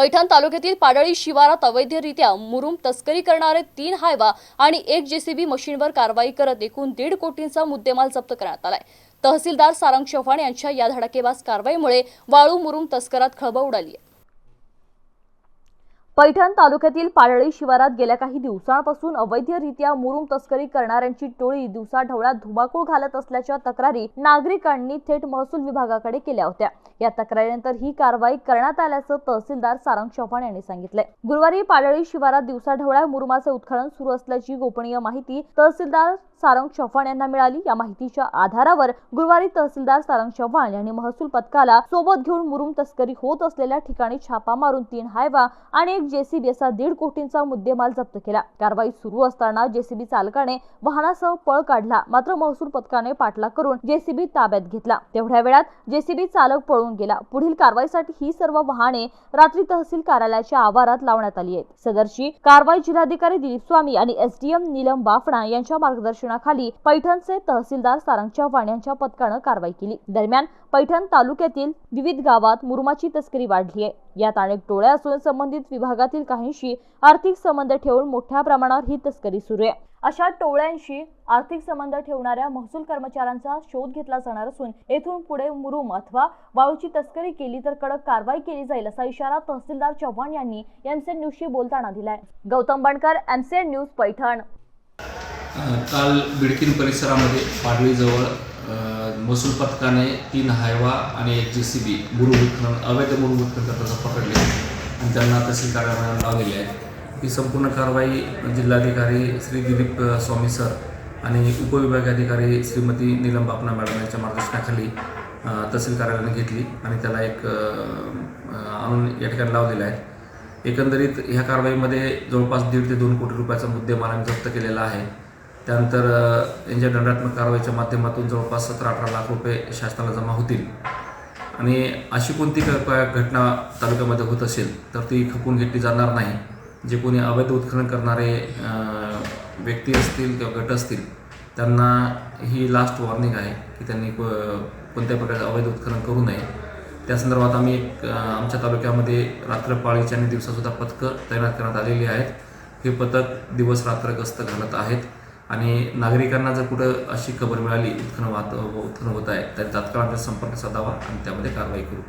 पैठण तालुक्यातील पाडळी शिवारात अवैधरित्या मुरुम तस्करी करणारे तीन हायवा आणि एक जेसीबी मशीनवर कारवाई करत एकूण दीड कोटींचा मुद्देमाल जप्त करण्यात आलाय. तहसीलदार सारंग चव्हाण यांच्या या धडाकेबाज कारवाईमुळे वाळू मुरुम तस्करात खळबळ उडाली आहे. पैठण तालुक्यातील पाडळी शिवारात गेल्या काही दिवसांपासून अवैधरित्या मुरुम तस्करी करणाऱ्यांची टोळी दिवसाढवळ्यात धुमाकूळ घालत असल्याच्या तक्रारी नागरिकांनी थेट महसूल विभागाकडे केल्या होत्या. या तक्रारीनंतर ही कारवाई करण्यात आल्याचं तहसीलदार सारंग चव्हाण यांनी सांगितलं गुरुवारी पाडळी शिवारात दिवसाढवळ्या मुरुमाचे उत्खनन सुरू असल्याची गोपनीय माहिती तहसीलदार सारंग चव्हाण यांना मिळाली. या माहितीच्या आधारावर गुरुवारी तहसीलदार सारंग चव्हाण यांनी महसूल पथकाला सोबत घेऊन मुरुम तस्करी होत असलेल्या ठिकाणी छापा मारून तीन हायवा आणि एक जेसीबी असा दीड कोटींचा मुद्देमाल जप्त केला. कारवाई सुरू असताना जेसीबी चालकाने वाहनासह पळ काढला. मात्र महसूल पथकाने पाठलाग करून जेसीबी ताब्यात घेतला. तेवढ्या वेळात जेसीबी चालक पळून गेला. पुढील कारवाईसाठी ही सर्व वाहने रात्री तहसील कार्यालयाच्या आवारात लावण्यात आली आहेत. सदरची कारवाई जिल्हाधिकारी दिलीप स्वामी आणि एसडीएम नीलम बाफणा यांच्या मार्गदर्शनाखाली पैठणचे तहसीलदार सारंग चव्हाण यांच्या पथकानं कारवाई केली. दरम्यान पैठण तालुक्यातील विविध गावात मुरुमाची तस्करी वाढली आहे. यात अनेक टोळ्या असून संबंधित विभाग भागातील काहींशी आर्थिक संबंध ठेवून मोठ्या प्रमाणावर ही तस्करी सुरू आहे. अशा टोळ्यांशी आर्थिक संबंध ठेवणाऱ्या महसूल कर्मचाऱ्यांचा शोध घेतला जाणार असून येथून पुढे मुरुम अथवा वाळूची तस्करी केली तर कडक कारवाई केली जाईल असा इशारा तहसीलदार चव्हाण यांनी एमसेन न्यूजशी बोलताना दिलाय. Gautam Bankar MCN news Paithan. काल बिडकीन परिसरामध्ये पाडळीजवळ महसूल पथकाने तीन हायवा आणि एक जे सी बी मुरुम उत्खनन अवैध मुरुम उत्खनन करताना पकडले. आणि त्यांना तहसील कार्यालयात लावलेली आहे. ही संपूर्ण कारवाई जिल्हाधिकारी श्री दिलीप स्वामी सर आणि उपविभागीय अधिकारी श्रीमती नीलम बापना मॅडम यांच्या मार्गदर्शनाखाली तहसील कार्यालयाने घेतली आणि त्याला एक आणून या ठिकाणी लावलेला आहे. एकंदरीत ह्या कारवाईमध्ये जवळपास दीड ते दोन कोटी रुपयाचा मुद्देमाल आम्ही जप्त केलेला आहे. त्यानंतर यांच्या दंडात्मक कारवाईच्या माध्यमातून जवळपास सतरा अठरा लाख रुपये शासनाला जमा होतील. आणि अशी कोणती घटना तालुक्यामध्ये होत असेल तर ती खपून घेतली जाणार नाही. जे कोणी अवैध उत्खनन करणारे व्यक्ती असतील किंवा गट असतील त्यांना ही लास्ट वॉर्निंग आहे की त्यांनी को कोणत्या प्रकारचं अवैध उत्खनन करू नये. त्या संदर्भात आम्ही एक आमच्या तालुक्यामध्ये रात्रपाळीच्या आणि दिवसासुद्धा पथकं तैनात करण्यात आलेली आहेत. हे पथक दिवस रात्र गस्त घालत आहेत. आणि नागरिकांना जर कुठं अशी खबर मिळाली उत्खनन वाहत उत्खनन होत आहे तर तात्काळ आमच्या संपर्क साधावा आणि त्यामध्ये कारवाई करू.